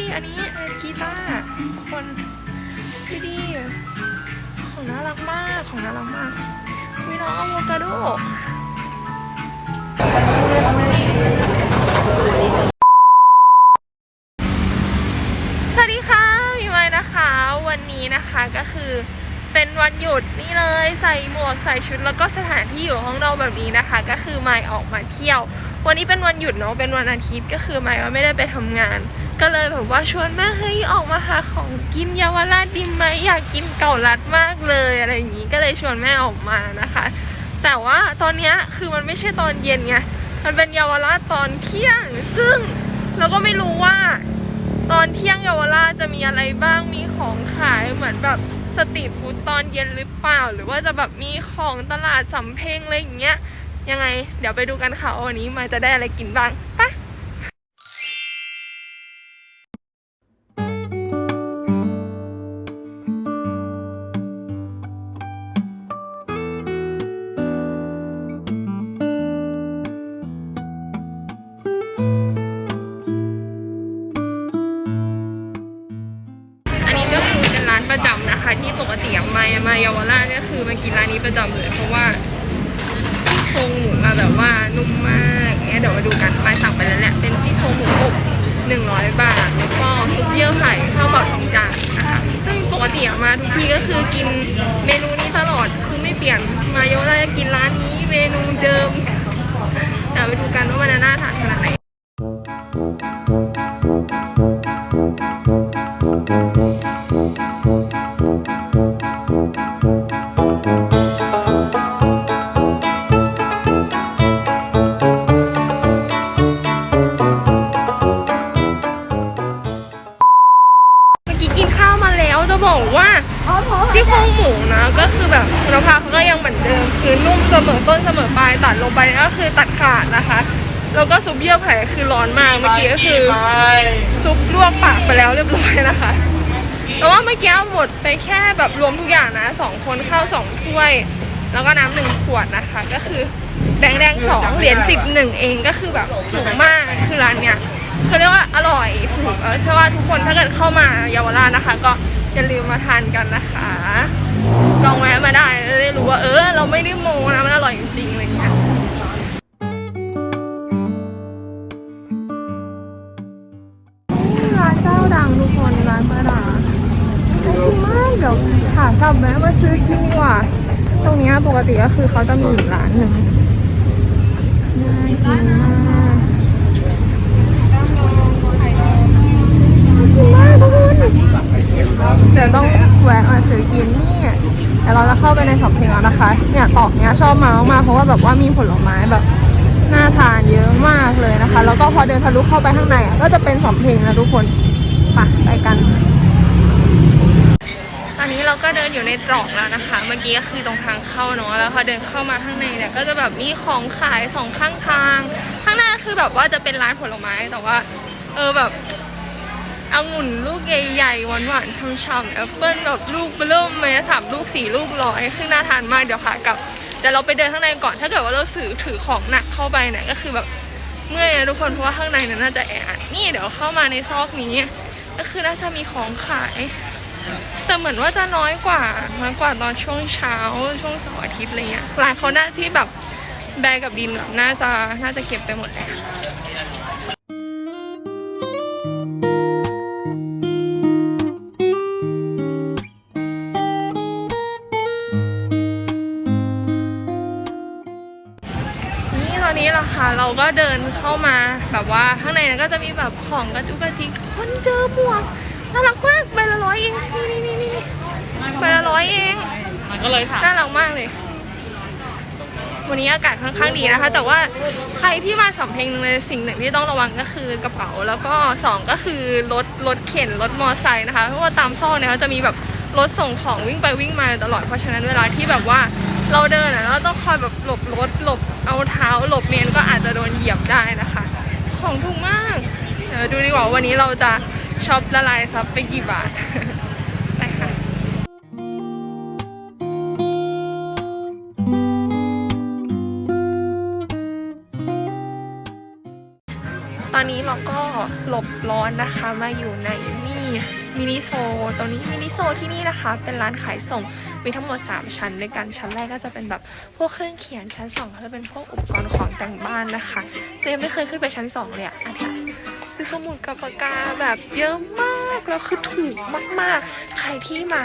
ดิอันนี้อันกีตาร์คนดูดิของน่ารักมากของน่ารักมากวิน้องอะโวคาโดสวัสดีค่ะพี่ไม้นะคะ วันนี้นะคะก็คือเป็นวันหยุดนี่เลยใส่หมวกใส่ชุดแล้วก็สถานที่อยู่ของเราแบบนี้นะคะ ก็คือไม้ออกมาเที่ยว วันนี้เป็นวันหยุดเนาะเป็นวันอาทิตย์ก็คือไมว่าไม่ได้ไปทำงาน ก็เลยแบบว่าชวนแม่เฮ้ยออกมาหาของกินเยาวราชดีไหมอยากกินเก่าลัดมากเลยอะไรอย่างนี้ก็เลยชวนแม่ออกมานะคะ แต่ว่าตอนนี้คือมันไม่ใช่ตอนเย็นไงมันเป็นเยาวราชตอนเที่ยง ซึ่งเราก็ไม่รู้ว่า ตอนเที่ยงเยาวราชจะมีอะไรบ้างมีของขายเหมือนแบบสตรีทฟู้ดตอนเย็นหรือเปล่า หรือว่าจะแบบมีของตลาดสำเพ็งอะไรอย่างเงี้ยยังไง เดี๋ยวไปดูกันค่ะวันนี้มาจะได้อะไรกินบ้างไปะ ที่ปกติอะมามาเยาวราชก็คือมากินร้านนี้ประจำเลยเพราะว่าซี่โครงหมูมาแบบว่านุ่มมากเนี่ยเดี๋ยวมาดูกันไปสั่งไปแล้วแหละเป็นซี่โครงหมูอบ100 บาทแล้วก็ซุปเยื่อไผ่ข้าวเปล่าสองจานนะคะซึ่งปกติมาทุกทีก็คือกินเมนูนี้ตลอดคือไม่เปลี่ยนมาเยาวราชจะกินร้านนี้เมนูเดิมเดี๋ยวไปดูกันว่ามันจะน่าทานขนาดไหน ร้อนมากเมื่อกี้ก็คือ ซุปลวกปากไปแล้วเรียบร้อยนะคะ แต่ว่าเมื่อกี้หมดไปแค่แบบรวมทุกอย่างนะสองคนข้าวสองถ้วย แล้วก็น้ำหนึ่งขวดนะคะ ก็คือแดงแดงๆสองเหรียญสิบหนึ่งเองก็คือแบบถูกมากคือร้านเนี้ยเขาเรียกว่าอร่อยถูกเออเชื่อว่าทุกคนถ้าเกิดเข้ามาเยาวราชนะคะ ก็อย่าลืมมาทานกันนะคะลองแวะมาได้จะได้รู้ว่าเออ เราไม่ได้โมนะมันอร่อยจริงๆอะไรเงี้ย คนร้านป้าดาน่ากินมากเดี๋ยวขากลับแวะมาซื้อกินดีกว่า ตรงนี้ปกติก็คือเขาจะมีอีกร้านหนึ่งน่ากินมากน่ากินมากทุกคนเดี๋ยวต้องแวะมาซื้อกินนี่เดี๋ยวเราจะเข้าไปในสำเพ็งแล้วนะคะ เนี่ยตอกเนี้ยชอบมามากเพราะว่าแบบว่ามีผลไม้แบบน่าทานเยอะมากเลยนะคะ แล้วก็พอเดินทะลุเข้าไปข้างในอะก็จะเป็นสำเพ็งนะทุกคน ไปไปกัน ตอนนี้เราก็เดินอยู่ในตรอกแล้วนะคะ เมื่อกี้ก็คือตรงทางเข้าเนาะแล้วพอเดินเข้ามาข้างในเนี่ยก็จะแบบมีของขายสองข้างทาง ข้างหน้าคือแบบว่าจะเป็นร้านผลไม้แต่ว่า เออแบบองุ่นลูกใหญ่ๆหวานๆช่ำแอปเปิ้ลแบบลูกเบิ่มเลยสามลูกสี่ลูกร้อยซึ่งน่าทานมากเดี๋ยวค่ะกับเดี๋ยวเราไปเดินข้างในก่อนถ้าเกิดว่าเราสื่อถือของหนักเข้าไปเนี่ยก็คือแบบเมื่อยนะทุกคนเพราะว่าข้างในเนี่ยน่าจะแออัดนี่เดี๋ยวเข้ามาในซอกนี้ ก็คือน่าจะมีของขาย แต่เหมือนว่าจะน้อยกว่าน้อยกว่าตอนช่วงเช้าช่วงเสาร์อาทิตย์อะไรเงี้ยร้านเขาหน้าที่แบบแบร์กับดินแบบน่าจะน่าจะเก็บไปหมดแล้ว นนี้ล่ะค่ะเราก็เดินเข้ามาแบบว่าข้างในนั้นก็จะมีแบบของกระจุกกระจิกคนเจอหมวกน่ารักมากใบละร้อยเองนี่นี่นี่นี่ใบละร้อยเองมันก็เลยถามน่ารักมากเลย วันนี้อากาศค่อนข้างดีนะคะ แต่ว่าใครที่มาสำเพ็งเลยสิ่งหนึ่งที่ต้องระวังก็คือกระเป๋า แล้วก็สองก็คือรถรถเข็นรถมอไซค์นะคะเพราะว่าตามซอกเนี่ยเขาจะมีแบบรถส่งของวิ่งไปวิ่งมาตลอดเพราะฉะนั้นเวลาที่แบบว่าเราเดินอะเราต้องคอยแบบหลบรถหลบ เอาเท้าหลบเมนก็อาจจะโดนเหยียบได้นะคะ ของถูกมาก เดี๋ยวดูดีกว่าวันนี้เราจะช็อปละลายซับไปกี่บาทไปค่ะตอนนี้เราก็หลบร้อนนะคะมาอยู่ใน มินิโซตรงนี้มินิโซที่นี่นะคะ เป็นร้านขายส่งมีทั้งหมด 3 ชั้นด้วยกันชั้นแรกก็จะเป็นแบบพวกเครื่องเขียนชั้น2ก็จะเป็นพวกอุปกรณ์ของแต่งบ้านนะคะแต่ยังไม่เคยขึ้นไปชั้น2เลยอะอันเนี้คือสมุดกับปากกาแบบเยอะมากแล้วคือถูกมากๆ ใครที่มา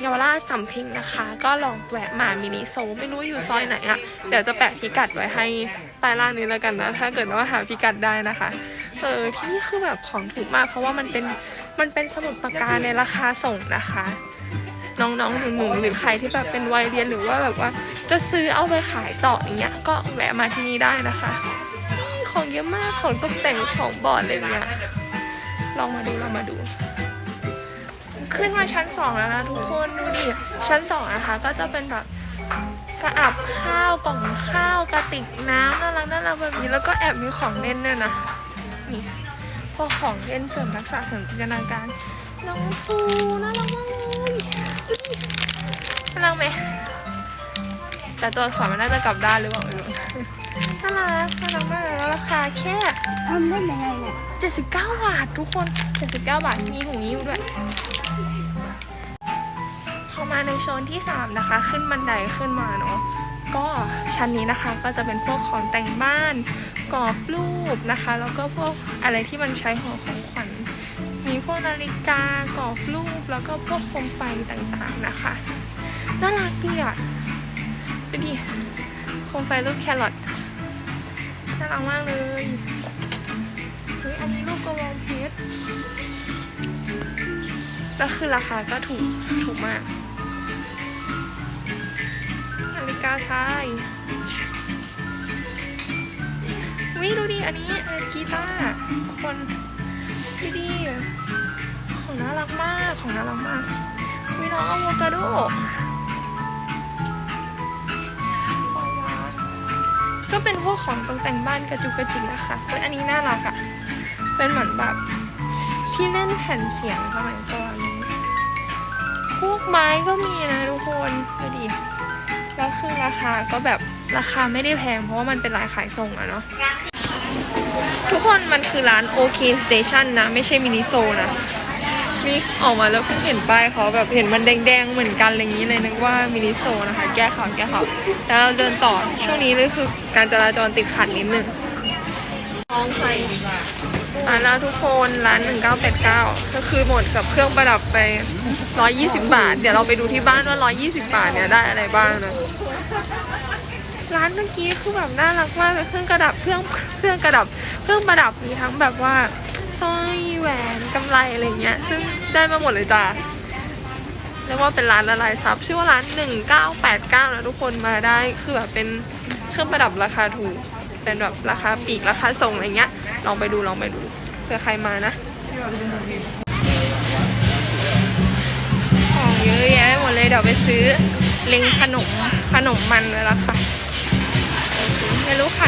เยาวราชสัมพิงนะคะ ก็ลองแวะมามินิโซไม่รู้อยู่ซอยไหนอะเดี๋ยวจะแปะพิกัดไว้ให้ใต้ล่างนี้แล้วกันนะ ถ้าเกิดว่าหาพิกัดได้นะคะเออที่นี่คือแบบของถูกมากเพราะว่ามันเป็น มันเป็นสมุดปากกาในราคาส่งนะคะ น้องๆหนูๆหรือใครที่แบบเป็นวัยเรียนหรือว่าแบบว่า จะซื้อเอาไปขายต่ออย่างเงี้ยก็แวะมาที่นี่ได้นะคะนี่ของเยอะมากของตกแต่งของบอร์ดอะไรเงี้ยลองมาดูลองมาดู ขึ้นมาชั้นสองแล้วนะทุกคนดูดิชั้นสองนะคะ ก็จะเป็นแบบกระอับข้าวกล่องข้าวกระติกน้ำน่ารักน่ารักแบบนี้แล้วก็แอบมีของเล่นด้วยนะนี่ พวกของเล่นเสริมทักษะเสริมจินตนาการ น้องปูน่ารักมากเลยน่ารักไหมแต่ตัวอักษรมันน่าจะกลับด้านหรือเปล่าไม่รู้น่ารักน่ารักมากเลยแล้วราคาแค่ทำได้ยังไงเนี่ย79 บาททุกคน 79 บาทมีหูยิ้วด้วยเข้ามาในโซนที่ 3 นะคะ ขึ้นบันไดขึ้นมาเนาะ ก็ชั้นนี้นะคะก็จะเป็นพวกของแต่งบ้านกรอบรูปนะคะ แล้วก็พวกอะไรที่มันใช้ห่อของขวัญมีพวกนาฬิกากรอบรูปแล้วก็พวกโคมไฟต่างๆนะคะน่ารักดีอะดูดิโคมไฟรูปแครอทน่ารักมากเลยเฮ้ยอันนี้รูปกระวองเพชรแล้วคือราคาก็ถูกถูกมาก กาชายวิดูดิอันนี้อันกีตาร์คนดูดิของน่ารักมากของน่ารักมากวิน้องอะโวคาโดก็เป็นพวกของตกแต่งบ้านกระจุกกระจิกนะคะเฮ้ยอันนี้น่ารักอะเป็นเหมือนแบบที่เล่นแผ่นเสียงสมัยก่อนพวกไม้ก็มีนะทุกคนดูดิ แล้วคือราคาก็แบบราคาไม่ได้แพงเพราะว่ามันเป็นร้านขายส่งอะเนาะทุกคนมันคือร้าน OK Station นนะ ไม่ใช่มินิโซนะนี่ออกมาแล้วเพิ่งเห็นป้ายเขาแบบเห็นมันแดงๆเหมือนกันอะไรอย่างนี้เลยนึกว่ามินิโซนะคะ แก้ข่าวแก้ข่าวแล้วเราเดินต่อช่วงนี้ก็คือการจราจรติดขัดนิดนึงร้านแล้วทุกคนร้าน1989 ก็คือหมดกับเครื่องประดับไป 120 บาท เดี๋ยวเราไปดูที่บ้านว่า 120 บาทเนี่ยได้อะไรบ้างนะ ร้านเมื่อกี้คือแบบน่ารักมากเป็นเครื่องกระดับเครื่องเครื่องกระดับเครื่องประดับมีทั้งแบบว่าสร้อยแหวนกำไรอะไรเงี้ย ซึ่งได้มาหมดเลยจ้าเรียกว่าเป็นร้านละลายซับชื่อว่าร้าน 1989นะทุกคนมาได้คือแบบเป็นเครื่องประดับราคาถูก เป็นแบบราคาปีกราคาส่งอะไรเงี้ย ลองไปดูลองไปดูเผื่อใครมานะของเยอะแยะหมดเลยเดี๋ยวไปซื้อเล็งขนมขนมมันเลยละค่ะ ไม่รู้ข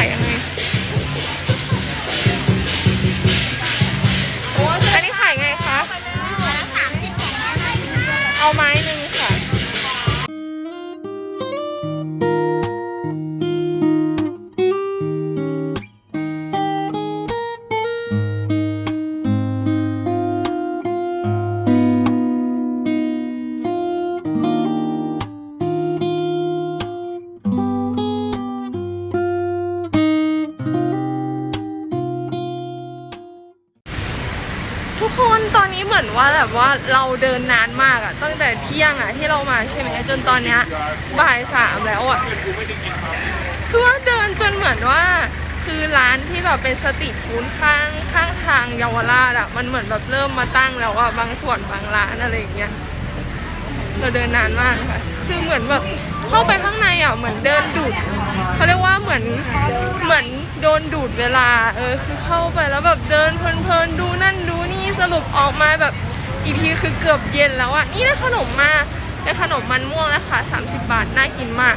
าย ว่าแบบว่าเราเดินนานมากอะตั้งแต่เที่ยงอะที่เรามาใช่ไหมจนตอนเนี้ยบ่ายสามแล้วอะคือว่าเดินจนเหมือนว่า คือร้านที่แบบเป็นสตรีทฟู้ดข้างข้างทางเยาวราชอะมันเหมือนแบบเริ่มมาตั้งแล้วอะบางส่วนบางร้านอะไรอย่างเงี้ยเราเดินนานมากค่ะคือเหมือนแบบเข้าไปข้างในอะเหมือนเดินดูดเขาเรียกว่าเหมือนเหมือนโดนดูดเวลา เออคือเข้าไปแล้วแบบเดินเพลินๆดูนั่นดูนี่ สรุปออกมาแบบอีกทีคือเกือบเย็นแล้วอะนี่ได้ขนมมาเป็นขนมมันม่วงนะคะ 30 บาท น่ากินมาก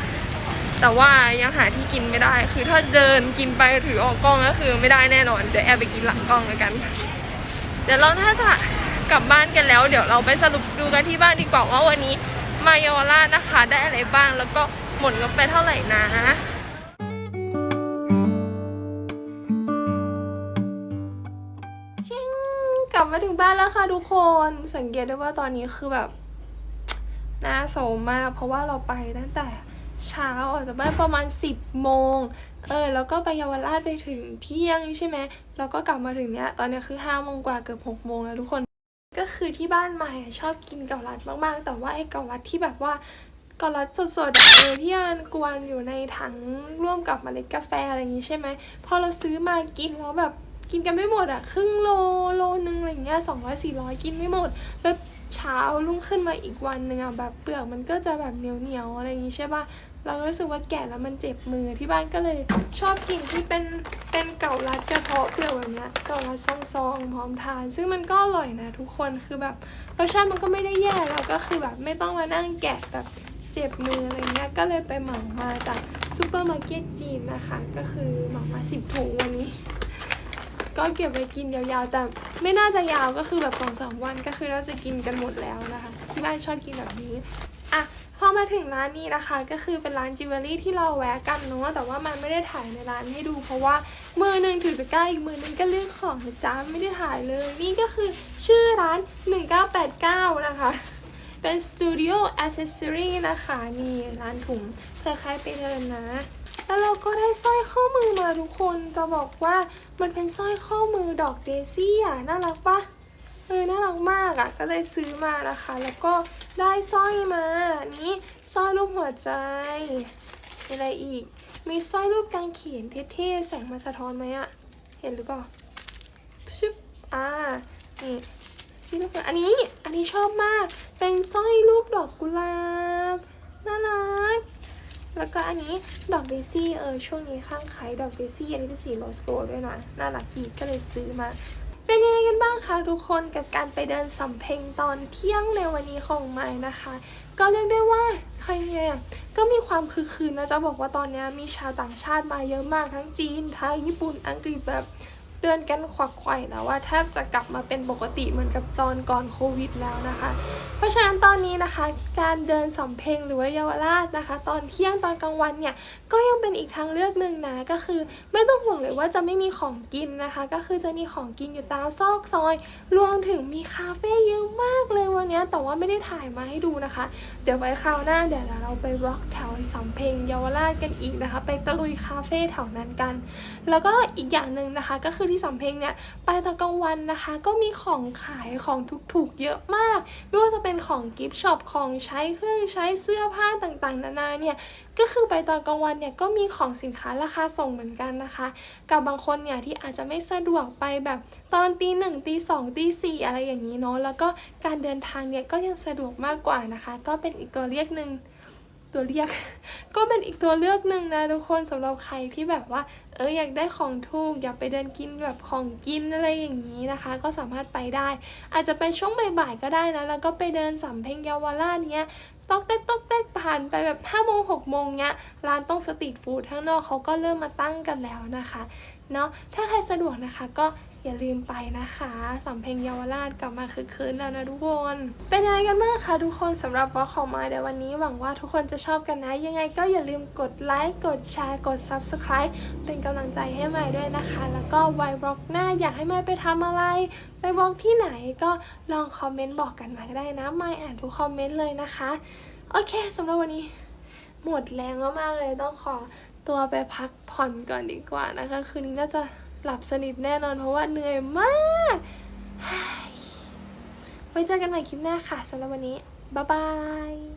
แต่ว่ายังหาที่กินไม่ได้ คือถ้าเดินกินไปถือออกกล้องก็คือไม่ได้แน่นอน เดี๋ยวแอบไปกินหลังกล้องแล้วกัน เดี๋ยวเราถ้าจะกลับบ้านกันแล้ว เดี๋ยวเราไปสรุปดูกันที่บ้านดีกว่าว่าวันนี้มาเยาวราชนะคะ ได้อะไรบ้างแล้วก็หมดงบไปเท่าไหร่นะ บมาถึงบ้านแล้วค่ะทุกคนสังเกตได้ว่าตอนนี้คือแบบน่าโสมมาก เพราะว่าเราไปตั้งแต่เช้าออกจากบ้านประมาณ 10โมงเออแล้วก็ไปเยาวราชไปถึงเที่ยงใช่ไหมแล้วก็กลับมาถึงเนี้ยตอนนี้คือ5โมงกว่าเกือบ6โมงแล้วทุกคนก็คือที่บ้านใหม่ชอบกินเกาลัดมากๆ แต่ว่าไอ้เกาลัดที่แบบว่าเกาลัดสดๆเออที่มันกวนอยู่ในถังร่วมกับเมล็ดกาแฟอะไรอย่างงี้ใช่ไหมพอเราซื้อมากินแล้วแบบ กินกันไม่หมดอะครึ่งโลโลนึงอะไรเงี้ยสองร้อยสี่ร้อยกินไม่หมด แล้วเช้ารุ่งขึ้นมาอีกวันหนึ่งอะแบบเปลือกมันก็จะแบบเหนียวเหนียวอะไรอย่างงี้ใช่ปะเราก็รู้สึกว่าแก่แล้วมันเจ็บมือที่บ้านก็เลยชอบกินที่เป็นเป็นเกาลัดกระเทาะเปลือกแบบเนี้ยเกาลัดซองๆพร้อมทาน ซึ่งมันก็อร่อยนะทุกคนคือแบบรสชาติมันก็ไม่ได้แย่แล้วก็คือแบบไม่ต้องมานั่งแกะแบบเจ็บมืออะไรเงี้ยก็เลยไปเหมามาจากซูเปอร์มาร์เก็ตจีนนะคะ ก็คือเหมามาสิบถุงวันนี้ ก็เก็บไว้กินยาวๆ แต่ไม่น่าจะยาวก็คือแบบสองสามวันก็คือเราจะกินกันหมดแล้วนะคะ ที่บ้านชอบกินแบบนี้อะพอมาถึงร้านนี้นะคะ ก็คือเป็นร้านจิวเวลรี่ที่เราแวะกันเนาะแต่ว่ามันไม่ได้ถ่ายในร้านให้ดู เพราะว่ามือหนึ่งถือตะกร้าอีกมือหนึงก็เลือกของนะจ๊ะไม่ได้ถ่ายเลย นี่ก็คือชื่อร้าน 1989 นะคะ เป็นสตูดิโออ c เซสซอรี่นะคะนี่ร้านถุงเผื่อใครไปเดินนะ แล้วเราก็ได้สร้อยข้อมือมาทุกคนจะบอกว่ามันเป็นสร้อยข้อมือดอกเดซี่อะน่ารักปะเออน่ารักมากอะ ก็เลยซื้อมานะคะ แล้วก็ได้สร้อยมานี้สร้อยรูปหัวใจอะไรอีก มีสร้อยรูปกางเขนเท่ๆแสงมาสะท้อนไหมอะ เห็นหรือเปล่าชึบอ่านี่ที่รูปอันนี้อันนี้ชอบมาก เป็นสร้อยรูปดอกกุหลาบน่ารัก แล้วก็อันนี้ดอกเดซี่เออช่วงนี้ข้างขายดอกเดซี่อันนี้เป็นสีโรสโกลด์ด้วยนะน่ารักดีก็เลยซื้อมา เป็นยังไงกันบ้างคะทุกคนกับการไปเดินสำเพ็งตอนเที่ยงในวันนี้ของไม้นะคะ ก็เรียกได้ว่าใครเนี่ยก็มีความคือคืนนะจะบอกว่าตอนนี้มีชาวต่างชาติมาเยอะมากทั้งจีนไทยญี่ปุ่นอังกฤษแบบ เดินกันขวักไขว่นะว่าแทบจะกลับมาเป็นปกติเหมือนกับตอนก่อนโควิดแล้วนะคะ เพราะฉะนั้นตอนนี้นะคะ การเดินสำเพ็งหรือว่าเยาวราชนะคะ ตอนเที่ยงตอนกลางวันเนี่ยก็ยังเป็นอีกทางเลือกหนึ่งนะก็คือ ไม่ต้องห่วงเลยว่าจะไม่มีของกินนะคะ ก็คือจะมีของกินอยู่ตามซอกซอย รวมถึงมีคาเฟ่เยอะมากเลยวันนี้แต่ว่าไม่ได้ถ่ายมาให้ดูนะคะ เดี๋ยวไว้คราวหน้าเดี๋ยวเราไปร็อกแถวสำเพ็งเยาวราชกันอีกนะคะ ไปตะลุยคาเฟ่แถวนั้นกัน แล้วก็อีกอย่างหนึ่งนะคะก็คือที่สำเพ็งเนี่ยไปตอนกลางวันนะคะ ก็มีของขายของถูกๆเยอะมาก ไม่ว่าจะเป็นของกิฟต์ช็อปของใช้เครื่องใช้เสื้อผ้าต่างๆ นานาเนี่ยก็คือไปตอนกลางวันเนี่ยก็มีของสินค้าราคาส่งเหมือนกันนะคะ กับบางคนเนี่ยที่อาจจะไม่สะดวกไปแบบตอนตีหนึ่งตีสองตีสี่อะไรอย่างนี้เนาะแล้วก็การเดินทางเนี่ยก็ยังสะดวกมากกว่านะคะ ก็เป็นอีกตัวเรียกหนึ่ง ตัวเรียก ก็เป็นอีกตัวเลือกหนึ่งนะทุกคนสำหรับใครที่แบบว่า เอออยากได้ของถูกอยากไปเดินกินแบบของกินอะไรอย่างนี้นะคะ ก็สามารถไปได้ อาจจะเป็นช่วงบ่ายๆก็ได้นะ แล้วก็ไปเดินสำเพ็งเยาวราชเนี้ยตอกเต๊กตอกเต๊กผ่านไปแบบห้าโมงหกโมงเนี้ยร้านต้องสตรีทฟู้ดข้างนอกเขาก็เริ่มมาตั้งกันแล้วนะคะเนาะถ้าใครสะดวกนะคะก็ อย่าลืมไปนะคะสำเพ็งเยาวราชกลับมาคึกคืนแล้วนะทุกคน เป็นยังไงกันบ้างคะทุกคนสำหรับบล็อกของมาในวันนี้หวังว่าทุกคนจะชอบกันนะ ยังไงก็อย่าลืมกดไลค์กดแชร์กด Subscribe เป็นกำลังใจให้ใหม่ด้วยนะคะ แล้วก็ไวบล็อกหน้าอยากให้ใหม่ไปทำอะไร ไปบล็อกที่ไหนก็ลองคอมเมนต์บอกกันมาก็ได้นะไม่อ่านทุกคอมเมนต์เลยนะคะ โอเคสำหรับวันนี้หมดแรงมากๆเลยต้องขอตัวไปพักผ่อนก่อนดีกว่านะคะ คืนนี้น่าจะ หลับสนิทแน่นอนเพราะว่าเหนื่อยมาก ไว้เจอกันใหม่คลิปหน้าค่ะสำหรับวันนี้ บ๊ายบาย